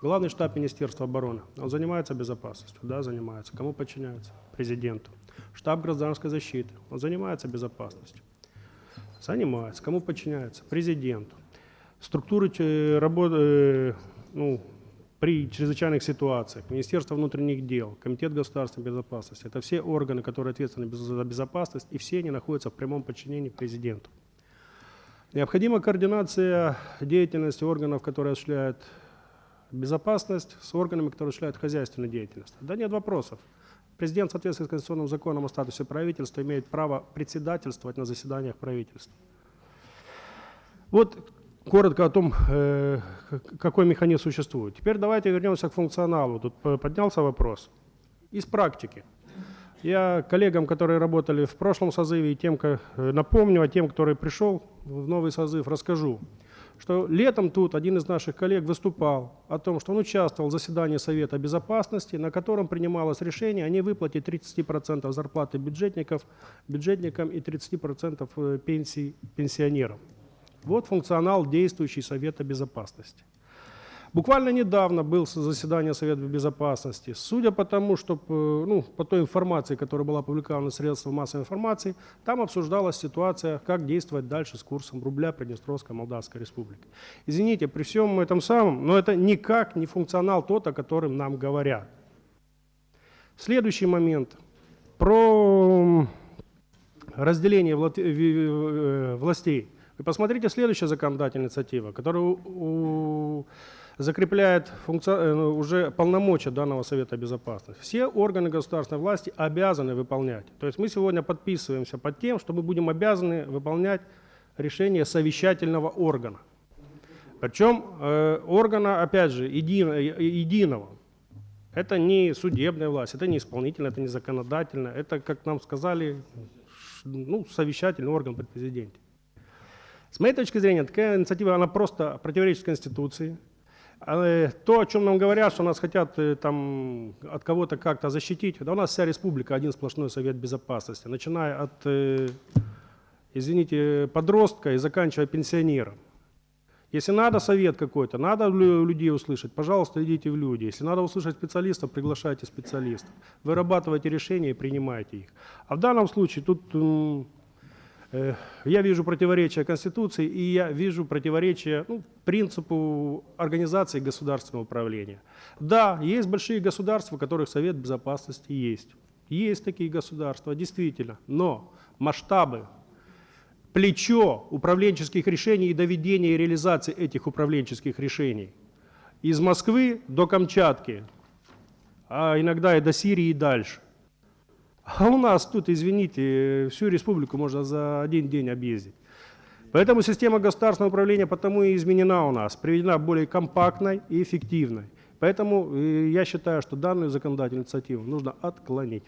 Главный штаб Министерства обороны, он занимается безопасностью? Да, занимается. Кому подчиняется? Президенту. Штаб гражданской защиты, он занимается безопасностью? Занимается. Кому подчиняется? Президенту. Структуры э, работы, э, ну, при чрезвычайных ситуациях, Министерство внутренних дел, Комитет государственной безопасности, это все органы, которые ответственны за безопасность, и все они находятся в прямом подчинении президенту. Необходима координация деятельности органов, которые осуществляют безопасность, с органами, которые осуществляют хозяйственную деятельность. Да нет вопросов. Президент в соответствии с Конституционным законом о статусе правительства имеет право председательствовать на заседаниях правительства. Вот коротко о том, э, какой механизм существует. Теперь давайте вернемся к функционалу. Тут поднялся вопрос. Из практики. Я коллегам, которые работали в прошлом созыве, и тем, э, напомню, а тем, который пришел в новый созыв, расскажу, что летом тут один из наших коллег выступал о том, что он участвовал в заседании Совета Безопасности, на котором принималось решение о невыплате 30% зарплаты бюджетников, бюджетникам и 30% э, пенсий пенсионерам. Вот функционал действующий Совета Безопасности. Буквально недавно был с- заседание Совета Безопасности. Судя по тому, что, э, ну, по той информации, которая была опубликована в массовой информации, там обсуждалась ситуация, как действовать дальше с курсом рубля Приднестровской Молдавской Республики. Извините, при всем этом самом, но это никак не функционал тот, о котором нам говорят. Следующий момент. Про разделение ви- э, властей. Вы посмотрите следующая законодательная инициатива, которая закрепляет функци- э, ну, уже полномочия данного Совета Безопасности. Все органы государственной власти обязаны выполнять. То есть мы сегодня подписываемся под тем, что мы будем обязаны выполнять решение совещательного органа. Причем э, органа, опять же, едино- единого. Это не судебная власть, это не исполнительная, это не законодательная, это, как нам сказали, ну, совещательный орган при президенте. С моей точки зрения, такая инициатива, она просто противоречит Конституции. А, э, То, о чем нам говорят, что нас хотят э, там от кого-то как-то защитить, да у нас вся республика один сплошной совет безопасности, начиная от, э, извините, подростка и заканчивая пенсионером. Если надо совет какой-то, надо лю- людей услышать, пожалуйста, идите в люди. Если надо услышать специалистов, приглашайте специалистов. Вырабатывайте решения и принимайте их. А в данном случае тут я вижу противоречие Конституции и я вижу противоречие ну, принципу организации государственного управления. Да, есть большие государства, у которых Совет Безопасности есть. Есть такие государства, действительно. Но масштабы плечо управленческих решений и доведения и реализации этих управленческих решений. Из Москвы до Камчатки, а иногда и до Сирии и дальше. А у нас тут, извините, всю республику можно за один день объездить. Поэтому система государственного управления потому и изменена у нас, приведена более компактной и эффективной. Поэтому э, я считаю, что данную законодательную инициативу нужно отклонить.